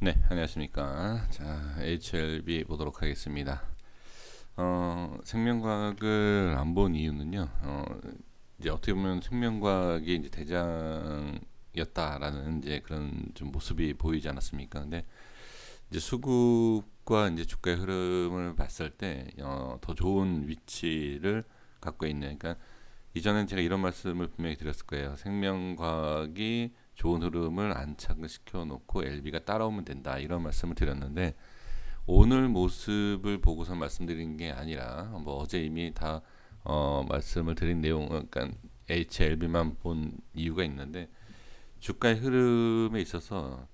네, 안녕하십니까. 자, HLB 보도록 하겠습니다. 어, 생명과학을 안 본 이유는요. 어, 이제 어떻게 보면 생명과학이 이제 대장이었다라는 이제 그런 좀 모습이 보이지 않았습니까? 근데 이제 수급과 이제 주가의 흐름을 봤을 때, 어, 더 좋은 위치를 갖고 있는, 그러니까 이전엔 제가 이런 말씀을 분명히 드렸을 거예요. 생명과학이 좋은 흐름을 안착을 시켜 놓고 LB가 따라오면 된다 이런 말씀을 드렸는데 오늘 모습을 보고서 말씀드린 게 아니라 뭐 어제 이미 다 어, 말씀을 드린 내용 그러니까 HLB만 본 이유가 있는데 주가의 흐름에 있어서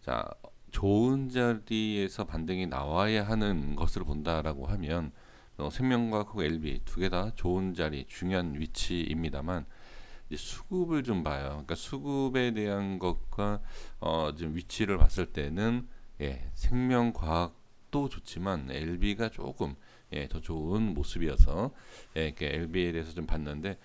자 좋은 자리에서 반등이 나와야 하는 것으로 본다라고 하면 어, 생명과학 LB 두 개 다 좋은 자리 중요한 위치입니다만 수급을 좀 봐요. 그러니까 수급에 대한 것과 어, 좀 위치를 봤을 때는 예, 생명과학도 좋지만 LB가 조금 예, 더 좋은 모습이어서 예, 이렇게 LB에 대해서 좀 봤는데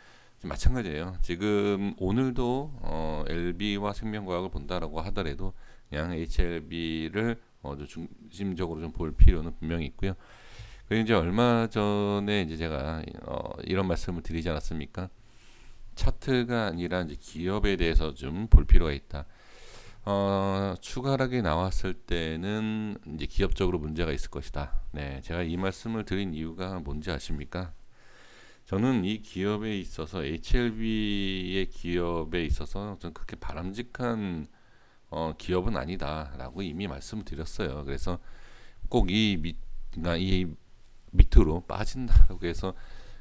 마찬가지예요. 지금 오늘도 어, LB와 생명과학을 본다라고 하더라도 그냥 HLB를 어, 좀 중심적으로 좀 볼 필요는 분명히 있고요. 그리고 이제 얼마 전에 이제 제가 어, 이런 말씀을 드리지 않았습니까? 차트가 아니라 이제 기업에 대해서 좀 볼 필요가 있다. 어, 추가락이 나왔을 때는 이제 기업적으로 문제가 있을 것이다. 네, 제가 이 말씀을 드린 이유가 뭔지 아십니까? 저는 이 기업에 있어서 HLB의 기업에 있어서 좀 그렇게 바람직한 어, 기업은 아니다라고 이미 말씀을 드렸어요. 그래서 꼭 이 밑, 그러니까 이 밑으로 빠진다라고 해서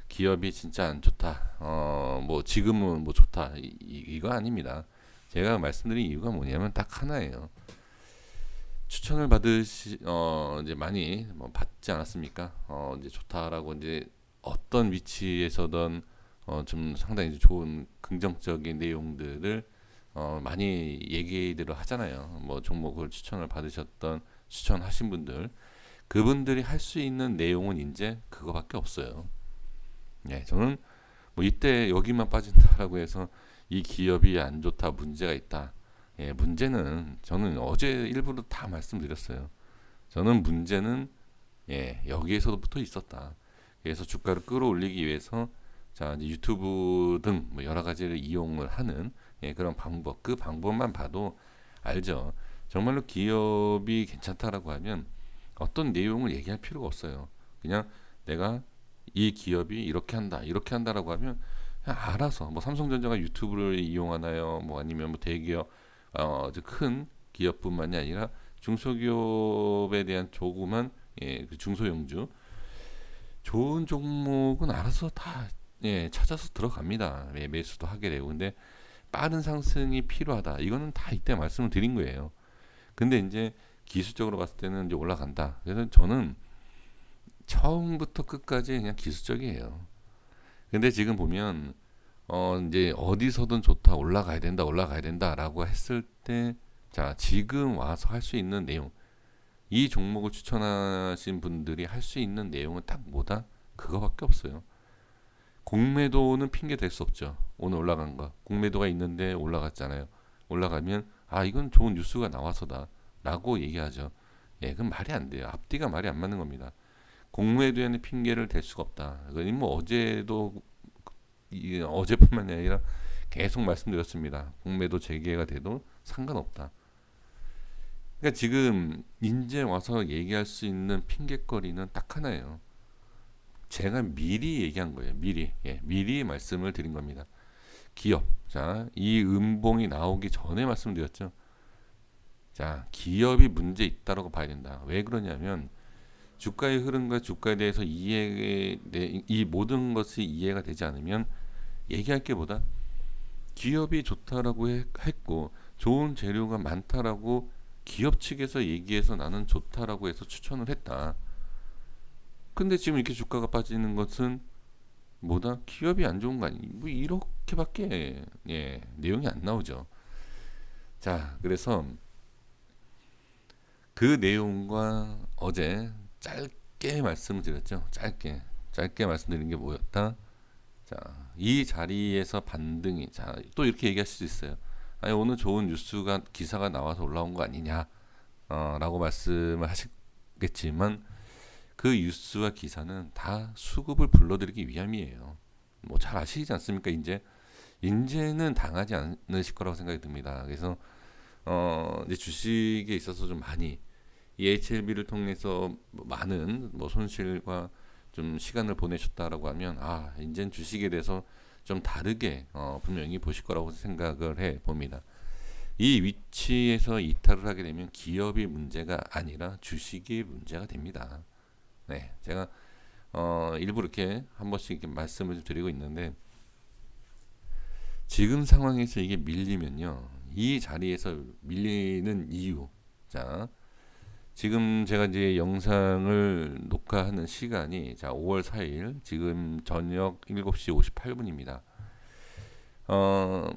기업이 진짜 안 좋다. 어, 뭐 지금은 뭐 좋다. 이, 이 거 아닙니다. 제가 말씀드린 이유가 뭐냐면 딱 하나예요. 추천을 받으시 어 이제 많이 뭐 받지 않았습니까? 어 이제 좋다라고 이제 어떤 위치에서든 어 좀 상당히 좋은 긍정적인 내용들을 어 많이 얘기들을 하잖아요. 뭐 종목을 추천을 받으셨던 추천하신 분들 그분들이 할 수 있는 내용은 이제 그거밖에 없어요. 예, 저는 뭐 이때 여기만 빠진다라고 해서 이 기업이 안 좋다, 문제가 있다. 예, 문제는 저는 어제 일부러 다 말씀드렸어요. 저는 문제는 예, 여기에서부터 있었다. 그래서 주가를 끌어올리기 위해서 자 유튜브 등 뭐 여러 가지를 이용을 하는 예, 그런 방법, 그 방법만 봐도 알죠. 정말로 기업이 괜찮다라고 하면 어떤 내용을 얘기할 필요가 없어요. 그냥 내가 이 기업이 이렇게 한다, 이렇게 한다라고 하면 그냥 알아서 뭐 삼성전자가 유튜브를 이용하나요? 뭐 아니면 뭐 대기업 어, 큰 기업뿐만이 아니라 중소기업에 대한 조그만 예, 그 중소형주 좋은 종목은 알아서 다 예, 찾아서 들어갑니다. 예, 매수도 하게 되고 근데 빠른 상승이 필요하다. 이거는 다 이때 말씀을 드린 거예요. 근데 이제 기술적으로 봤을 때는 이제 올라간다. 그래서 저는 처음부터 끝까지 그냥 기술적이에요. 근데 지금 보면 어 이제 어디서든 좋다 올라가야 된다 올라가야 된다라고 했을 때 자 지금 와서 할 수 있는 내용 이 종목을 추천하신 분들이 할 수 있는 내용은 딱 뭐다 그거밖에 없어요. 공매도는 핑계 될 수 없죠. 오늘 올라간 거 공매도가 있는데 올라갔잖아요. 올라가면 아 이건 좋은 뉴스가 나와서다라고 얘기하죠. 예, 그건 말이 안 돼요. 앞뒤가 말이 안 맞는 겁니다. 공매도에는 핑계를 댈 수가 없다. 이건 뭐 어제도 이 어제뿐만이 아니라 계속 말씀드렸습니다. 공매도 재개가 돼도 상관없다. 그러니까 지금 인제 와서 얘기할 수 있는 핑계거리는 딱 하나예요. 제가 미리 얘기한 거예요. 미리 예, 미리 말씀을 드린 겁니다. 기업 자 이 음봉이 나오기 전에 말씀드렸죠. 자 기업이 문제 있다라고 봐야 된다. 왜 그러냐면 주가의 흐름과 주가에 대해서 이해 이 모든 것이 이해가 되지 않으면 얘기할 게보다 기업이 좋다라고 했고 좋은 재료가 많다라고 기업 측에서 얘기해서 나는 좋다라고 해서 추천을 했다. 근데 지금 이렇게 주가가 빠지는 것은 뭐다? 기업이 안 좋은 거 아니? 뭐 이렇게밖에 예, 내용이 안 나오죠. 자, 그래서 그 내용과 어제 짧게 말씀을 드렸죠. 짧게 짧게 말씀드린 게 뭐였다? 자, 이 자리에서 반등이 자, 또 이렇게 얘기할 수 있어요. 아니 오늘 좋은 뉴스가 기사가 나와서 올라온 거 아니냐? 어, 말씀을 하시겠지만 그 뉴스와 기사는 다 수급을 불러들이기 위함이에요. 뭐 잘 아시지 않습니까? 이제 이제는 당하지 않으실 거라고 생각이 듭니다. 그래서 어 이제 주식에 있어서 좀 많이 이 HLB를 통해서 뭐 많은 뭐 손실과 좀 시간을 보내셨다라고 하면 아 이젠 주식에 대해서 좀 다르게 어 분명히 보실 거라고 생각을 해 봅니다. 이 위치에서 이탈을 하게 되면 기업이 문제가 아니라 주식이 문제가 됩니다. 네, 제가 어, 일부 이렇게 한 번씩 이렇게 말씀을 좀 드리고 있는데 지금 상황에서 이게 밀리면요, 이 자리에서 밀리는 이유, 자 지금 제가 이제 영상을 녹화하는 시간이 자 5월 4일 지금 저녁 7시 58분입니다. 어,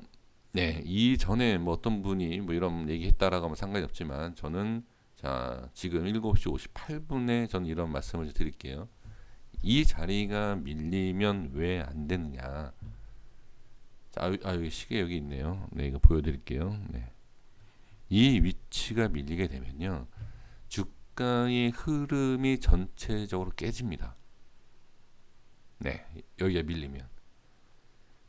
네, 이 전에 뭐 어떤 분이 뭐 이런 얘기했다라고 하면 상관이 없지만 저는 자 지금 7시 58분에 저는 이런 말씀을 드릴게요. 이 자리가 밀리면 왜 안 되느냐? 자, 아 여기 시계 여기 있네요. 네, 이거 보여드릴게요. 네. 이 위치가 밀리게 되면요, 주가의 흐름이 전체적으로 깨집니다. 네, 여기가 밀리면.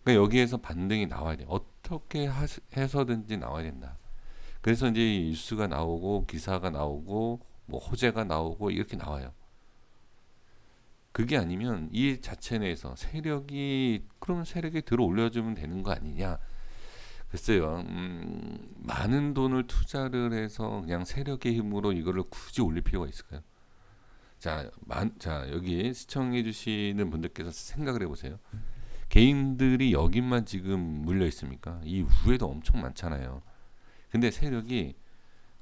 그러니까 여기에서 반등이 나와야 돼. 어떻게 하시, 해서든지 나와야 된다. 그래서 이제 뉴스가 나오고 기사가 나오고 뭐 호재가 나오고 이렇게 나와요. 그게 아니면 이 자체 내에서 세력이 그러면 세력이 들어 올려주면 되는 거 아니냐? 글쎄요, 음, 많은 돈을 투자를 해서 그냥 세력의 힘으로 이거를 굳이 올릴 필요가 있을까요? 자, 만, 자 여기 시청해 주시는 분들께서 생각을 해보세요. 개인들이 여기만 지금 물려 있습니까? 이 위에도 엄청 많잖아요. 근데 세력이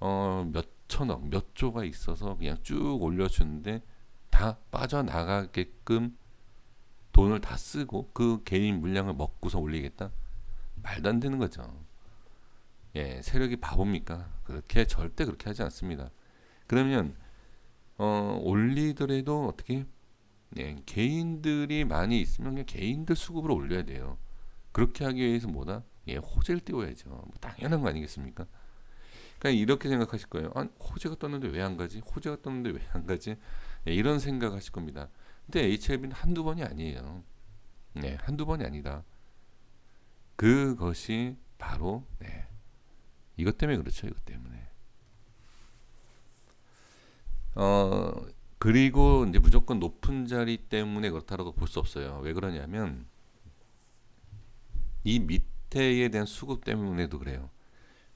어, 몇 천억, 몇 조가 있어서 그냥 쭉 올려주는데 다 빠져나가게끔 돈을 다 쓰고 그 개인 물량을 먹고서 올리겠다? 말도 안 되는 거죠. 예, 세력이 바보입니까? 그렇게 절대 그렇게 하지 않습니다. 그러면 어, 올리더라도 어떻게 예, 개인들이 많이 있으면 그냥 개인들 수급으로 올려야 돼요. 그렇게 하기 위해서 뭐다? 예, 호재를 띄워야죠. 뭐 당연한 거 아니겠습니까? 그러니까 이렇게 생각하실 거예요. 아, 호재가 떴는데 왜 안 가지? 호재가 떴는데 왜 안 가지? 네, 이런 생각하실 겁니다. 근데 HLB는 한두 번이 아니에요. 네, 한두 번이 아니다. 그것이 바로 네, 이것 때문에 그렇죠. 이것 때문에. 어 그리고 이제 무조건 높은 자리 때문에 그렇다라고 볼 수 없어요. 왜 그러냐면 이 밑에에 대한 수급 때문에도 그래요.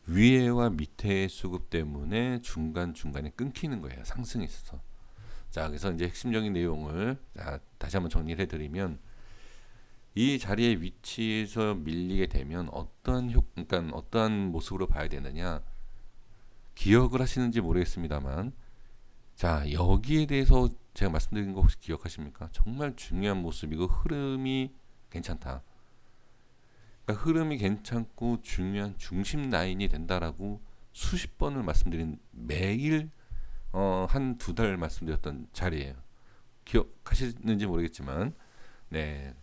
위에와 밑에의 수급 때문에 중간 중간에 끊기는 거예요. 상승이 있어서. 자, 그래서 이제 핵심적인 내용을 자, 다시 한번 정리를 해드리면 이 자리의 위치에서 밀리게 되면 어떠한 효, 그러니까 어떠한 모습으로 봐야 되느냐 기억을 하시는지 모르겠습니다만 자 여기에 대해서 제가 말씀드린 거 혹시 기억하십니까? 정말 중요한 모습이고 흐름이 괜찮다. 그러니까 흐름이 괜찮고 중요한 중심 라인이 된다라고 수십 번을 말씀드린 매일 어, 한 두 달 말씀드렸던 자리예요. 기억하시는지 모르겠지만, 네.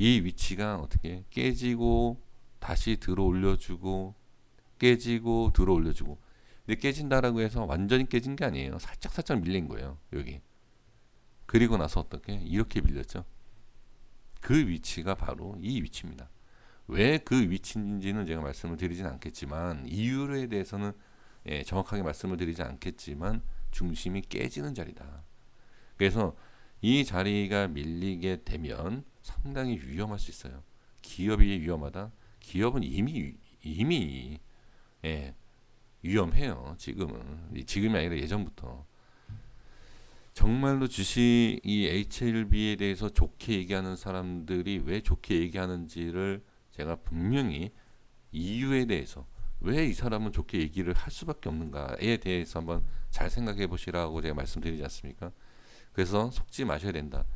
이 위치가 어떻게 깨지고 다시 들어 올려주고 깨지고 들어 올려주고 근데 깨진다라고 해서 완전히 깨진 게 아니에요. 살짝 살짝 밀린 거예요. 여기. 그리고 나서 어떻게 이렇게 밀렸죠. 그 위치가 바로 이 위치입니다. 왜 그 위치인지는 제가 말씀을 드리진 않겠지만 이유에 대해서는 예, 정확하게 말씀을 드리지 않겠지만 중심이 깨지는 자리다. 그래서 이 자리가 밀리게 되면 상당히 위험할 수 있어요. 기업이 위험하다. 기업은 이미 이미 예, 위험해요. 지금은 지금이 아니라 예전부터 정말로 주식 이 HLB에 대해서 좋게 얘기하는 사람들이 왜 좋게 얘기하는지를 제가 분명히 이유에 대해서 왜 이 사람은 좋게 얘기를 할 수밖에 없는가에 대해서 한번 잘 생각해 보시라고 제가 말씀드리지 않습니까? 그래서 속지 마셔야 된다.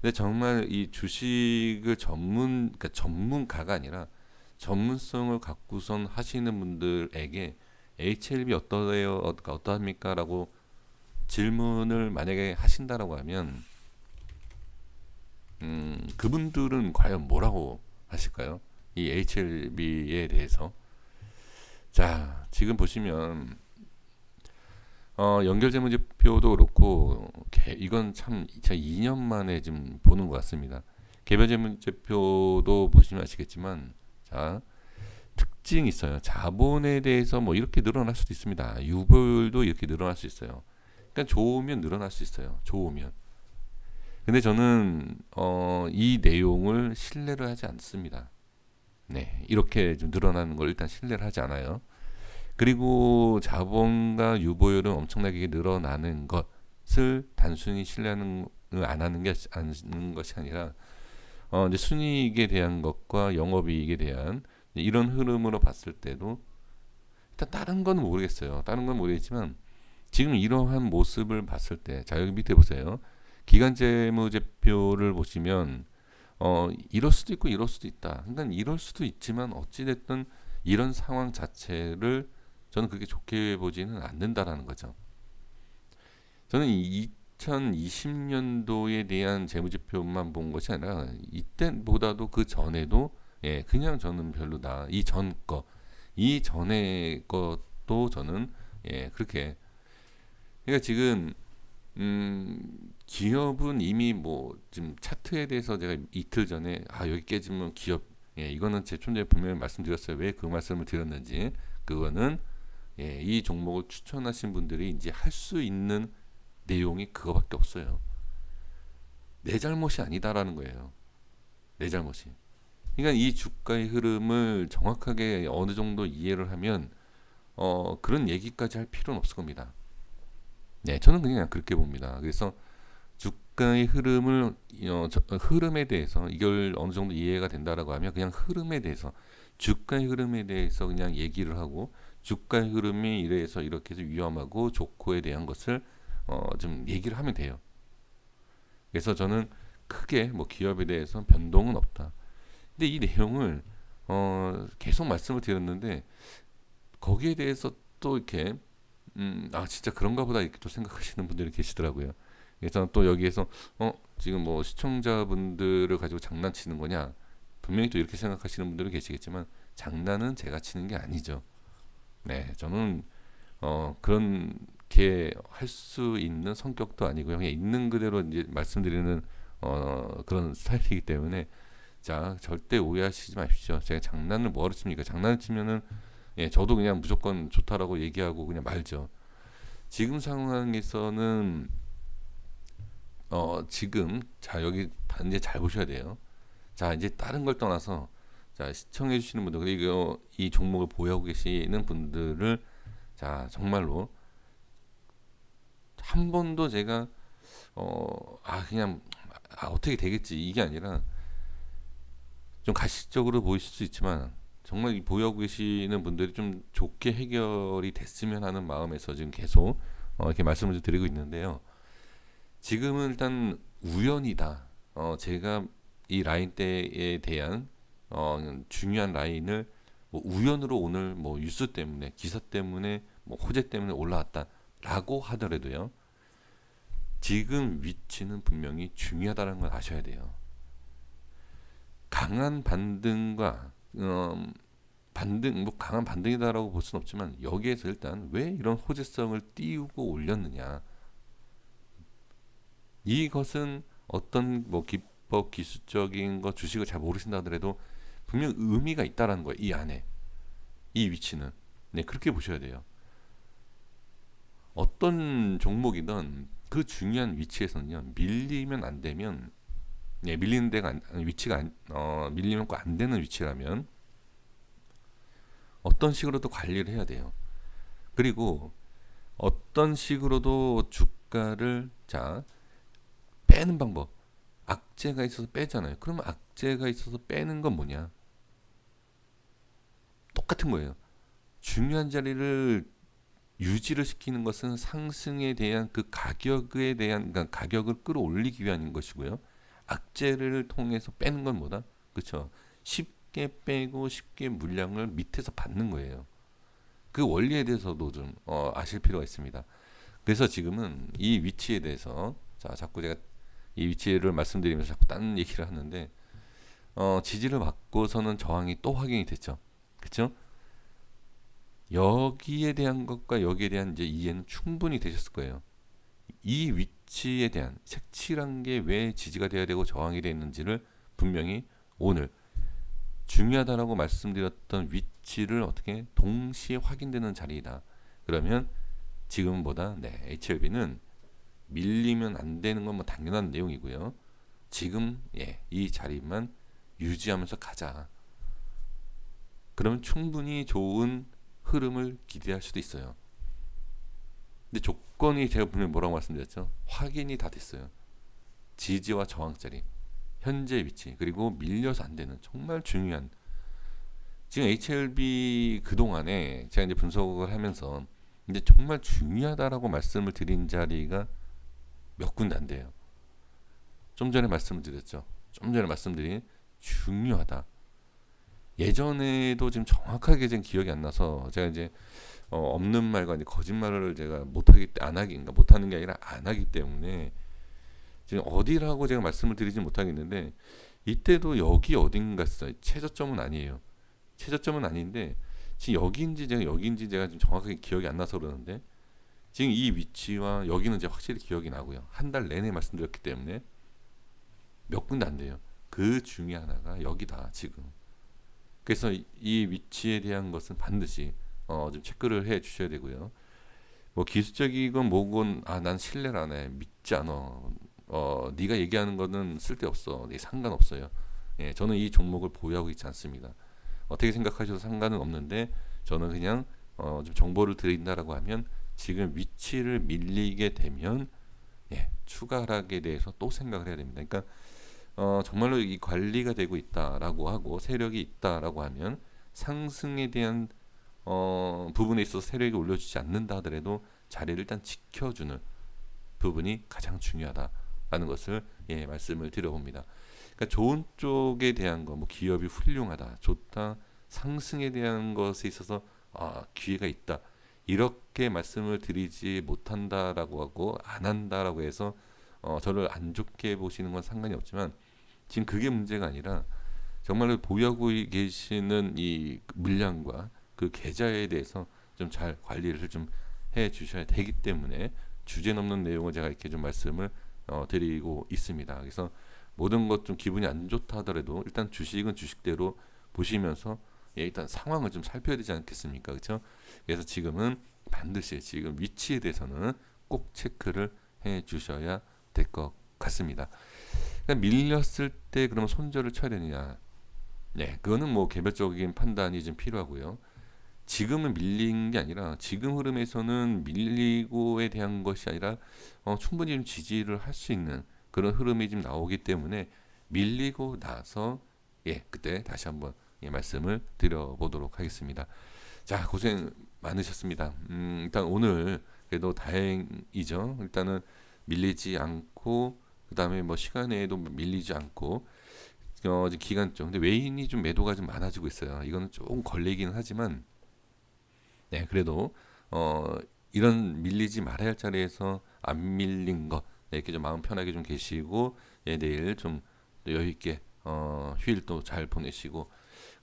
근데 정말 이 주식을 전문 그러니까 전문가가 아니라 전문성을 갖고선 하시는 분들에게 HLB 어떠해요? 어떠합니까?라고 질문을 만약에 하신다라고 하면 음, 그분들은 과연 뭐라고 하실까요? 이 HLB에 대해서 자 지금 보시면 어, 연결 재무제표도 그렇고 개- 이건 참 제가 2년 만에 지금 보는 것 같습니다. 개별 재무제표도 보시면 아시겠지만 자 특징이 있어요. 자본에 대해서 뭐 이렇게 늘어날 수도 있습니다. 유보율도 이렇게 늘어날 수 있어요. 그러니까 좋으면 늘어날 수 있어요. 좋으면. 근데 저는 어, 이 내용을 신뢰를 하지 않습니다. 네, 이렇게 좀 늘어나는 걸 일단 신뢰를 하지 않아요. 그리고 자본과 유보율은 엄청나게 늘어나는 것을 단순히 신뢰하는 안 하는 게 아는 것이 아니라 어, 이제 순이익에 대한 것과 영업이익에 대한 이런 흐름으로 봤을 때도 일단 다른 건 모르겠어요. 다른 건 모르겠지만 지금 이러한 모습을 봤을 때, 자 여기 밑에 보세요. 기간 재무제표를 보시면 어 이럴 수도 있고 이럴 수도 있다. 그러니까 이럴 수도 있지만 어찌 됐든 이런 상황 자체를 저는 그렇게 좋게 보지는 않는다라는 거죠. 저는 2020년도에 대한 재무제표만 본 것이 아니라 이때보다도 그 전에도 예 그냥 저는 별로다. 이 전 거, 이 전에 것도 저는 예 그렇게 그러니까 지금 음 기업은 이미 뭐 지금 차트에 대해서 제가 이틀 전에 아 여기 깨지면 기업 예 이거는 제 촌재 분명히 말씀드렸어요. 왜 그 말씀을 드렸는지 그거는 예, 이 종목을 추천하신 분들이 이제 할 수 있는 내용이 그거밖에 없어요. 내 잘못이 아니다라는 거예요. 내 잘못이. 그러니까 이 주가의 흐름을 정확하게 어느 정도 이해를 하면 어, 그런 얘기까지 할 필요는 없을 겁니다. 네, 저는 그냥 그렇게 봅니다. 그래서 주가의 흐름을 어, 저, 흐름에 대해서 이걸 어느 정도 이해가 된다라고 하면 그냥 흐름에 대해서 주가의 흐름에 대해서 그냥 얘기를 하고 주가의 흐름이 이래서 이렇게 해서 위험하고 좋고에 대한 것을 어, 좀 얘기를 하면 돼요. 그래서 저는 크게 뭐 기업에 대해서 변동은 없다. 근데 이 내용을 어, 계속 말씀을 드렸는데 거기에 대해서 또 이렇게 음, 아 진짜 그런가 보다 이렇게 또 생각하시는 분들이 계시더라고요. 그래서 또 여기에서 어 지금 뭐 시청자분들을 가지고 장난치는 거냐 분명히 또 이렇게 생각하시는 분들이 계시겠지만 장난은 제가 치는 게 아니죠. 네, 저는 어 그렇게 할 수 있는 성격도 아니고요. 그냥 있는 그대로 이제 말씀드리는 어 그런 스타일이기 때문에 자 절대 오해하시지 마십시오. 제가 장난을 뭐하러 칩니까? 장난을 치면은 예, 저도 그냥 무조건 좋다라고 얘기하고 그냥 말죠. 지금 상황에서는 어 지금 자 여기 이제 잘 보셔야 돼요. 자 이제 다른 걸 떠나서 자 시청해 주시는 분들 그리고 이 종목을 보유하고 계시는 분들을 자 정말로 한 번도 제가 어 아 그냥 아 어떻게 되겠지 이게 아니라 좀 가식적으로 보이실 수 있지만 정말 이 보유하고 계시는 분들이 좀 좋게 해결이 됐으면 하는 마음에서 지금 계속 어 이렇게 말씀을 좀 드리고 있는데요. 지금은 일단 우연이다. 어 제가 이 라인 대에 대한 어 중요한 라인을 뭐 우연으로 오늘 뭐 뉴스 때문에 기사 때문에 뭐 호재 때문에 올라왔다라고 하더라도요. 지금 위치는 분명히 중요하다는 걸 아셔야 돼요. 강한 반등과 음, 반등 뭐 강한 반등이다라고 볼 수는 없지만 여기에서 일단 왜 이런 호재성을 띄우고 올렸느냐 이것은 어떤 뭐 기법 기술적인 거 주식을 잘 모르신다 하더라도 분명 의미가 있다라는 거예요 이 안에 이 위치는 네 그렇게 보셔야 돼요 어떤 종목이든 그 중요한 위치에서는요 밀리면 안 되면 네, 밀리는 데가 안, 위치가 안, 어, 밀리면 꼭안 되는 위치라면 어떤 식으로도 관리를 해야 돼요. 그리고 어떤 식으로도 주가를 자 빼는 방법 악재가 있어서 빼잖아요. 그러면 악재가 있어서 빼는 건 뭐냐? 똑같은 거예요. 중요한 자리를 유지를 시키는 것은 상승에 대한 그 가격에 대한 그러니까 가격을 끌어올리기 위한 것이고요. 악재를 통해서 빼는 건 뭐다? 그렇죠. 쉽게 빼고 쉽게 물량을 밑에서 받는 거예요. 그 원리에 대해서도 좀 어, 아실 필요가 있습니다. 그래서 지금은 이 위치에 대해서 자 자꾸 제가 이 위치를 말씀드리면서 자꾸 딴 얘기를 하는데 어, 지지를 받고서는 저항이 또 확인이 됐죠. 그렇죠? 여기에 대한 것과 여기에 대한 이제 이해는 충분히 되셨을 거예요. 이 위치에 대한 색칠한 게 왜 지지가 돼야 되고 저항이 되어 있는지를 분명히 오늘 중요하다라고 말씀드렸던 위치를 어떻게 동시에 확인되는 자리이다. 그러면 지금보다 네, HLB는 밀리면 안 되는 건 뭐 당연한 내용이고요. 지금 예, 이 자리만 유지하면서 가자. 그러면 충분히 좋은 흐름을 기대할 수도 있어요. 근데 조건이 제가 분명히 뭐라고 말씀드렸죠? 확인이 다 됐어요. 지지와 저항 자리, 현재 위치, 그리고 밀려서 안 되는 정말 중요한 지금 HLB 그 동안에 제가 이제 분석을 하면서 이제 정말 중요하다라고 말씀을 드린 자리가 몇 군데 안 돼요. 좀 전에 말씀을 드렸죠. 좀 전에 말씀드린 중요하다. 예전에도 지금 정확하게 지금 기억이 안 나서 제가 이제 어, 없는 말과 이제 거짓말을 제가 못하기 때- 안 하기 그러니까 못하는 게 아니라 안 하기 때문에 지금 어디라고 제가 말씀을 드리지 못하겠는데 이때도 여기 어딘가 있어요. 최저점은 아니에요. 최저점은 아닌데 지금 여기인지 제가 여기인지 제가 좀 정확하게 기억이 안 나서 그러는데 지금 이 위치와 여기는 이제 확실히 기억이 나고요. 한 달 내내 말씀드렸기 때문에 몇 군데 안 돼요. 그 중에 하나가 여기다 지금. 그래서 이- 이 위치에 대한 것은 반드시 어, 좀 체크를 해 주셔야 되고요. 뭐 기술적이건 뭐건 아 난 신뢰를 안 해. 믿지 않아. 어, 네가 얘기하는 거는 쓸데없어. 네 상관없어요. 예, 저는 이 종목을 보유하고 있지 않습니다. 어떻게 생각하셔도 상관은 없는데 저는 그냥 어, 좀 정보를 드린다라고 하면 지금 위치를 밀리게 되면 예, 추가 하락에 대해서 또 생각을 해야 됩니다. 그러니까 어, 정말로 이 관리가 되고 있다라고 하고 세력이 있다라고 하면 상승에 대한 어, 부분에 있어서 세력이 올려주지 않는다 하더라도 자리를 일단 지켜주는 부분이 가장 중요하다라는 것을 예, 말씀을 드려봅니다. 그러니까 좋은 쪽에 대한 거, 뭐 기업이 훌륭하다, 좋다, 상승에 대한 것에 있어서 아, 기회가 있다. 이렇게 말씀을 드리지 못한다라고 하고 안 한다라고 해서 어, 저를 안 좋게 보시는 건 상관이 없지만 지금 그게 문제가 아니라 정말로 보유하고 계시는 이 물량과 그 계좌에 대해서 좀 잘 관리를 좀 해 주셔야 되기 때문에 주제 넘는 내용을 제가 이렇게 좀 말씀을 어, 드리고 있습니다. 그래서 모든 것 좀 기분이 안 좋다 하더라도 일단 주식은 주식대로 보시면서 예, 일단 상황을 좀 살펴야 되지 않겠습니까? 그렇죠? 그래서 지금은 반드시 지금 위치에 대해서는 꼭 체크를 해 주셔야 될 것 같습니다. 밀렸을 때 그러면 손절을 쳐야 되느냐? 네, 그거는 뭐 개별적인 판단이 좀 필요하고요. 지금은 밀린 게 아니라 지금 흐름에서는 밀리고에 대한 것이 아니라 어, 충분히 좀 지지를 할 수 있는 그런 흐름이 좀 나오기 때문에 밀리고 나서 예 그때 다시 한번 예, 말씀을 드려보도록 하겠습니다. 자 고생 많으셨습니다. 음, 일단 오늘 그래도 다행이죠. 일단은 밀리지 않고 그 다음에 뭐 시간에도 밀리지 않고 어, 이제 기간적 근데 외인이 좀 매도가 좀 많아지고 있어요. 이거는 조금 걸리기는 하지만. 네, 그래도 어 이런 밀리지 말아야 할 자리에서 안 밀린 것 네, 이렇게 좀 마음 편하게 좀 계시고 예, 내일 좀 여유 있게 어 휴일도 잘 보내시고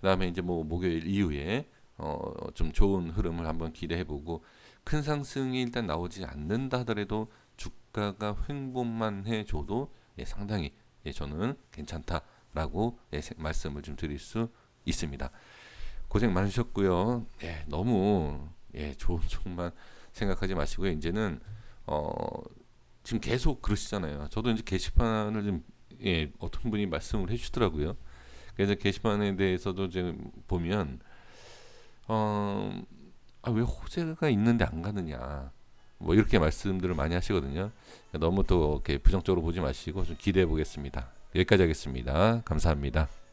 그다음에 이제 뭐 목요일 이후에 어 좀 좋은 흐름을 한번 기대해 보고 큰 상승이 일단 나오지 않는다 하더라도 주가가 횡보만 해 줘도 예, 상당히 예, 저는 괜찮다라고 예, 세- 말씀을 좀 드릴 수 있습니다. 고생 많으셨고요. 예, 너무 예, 좋은 쪽만 생각하지 마시고요. 이제는 어 지금 계속 그러시잖아요. 저도 이제 게시판을 좀 예, 어떤 분이 말씀을 해주시더라고요. 그래서 게시판에 대해서도 지금 보면 어, 아, 왜 호재가 있는데 안 가느냐. 뭐 이렇게 말씀들을 많이 하시거든요. 너무 또 이렇게 부정적으로 보지 마시고 좀 기대해 보겠습니다. 여기까지 하겠습니다. 감사합니다.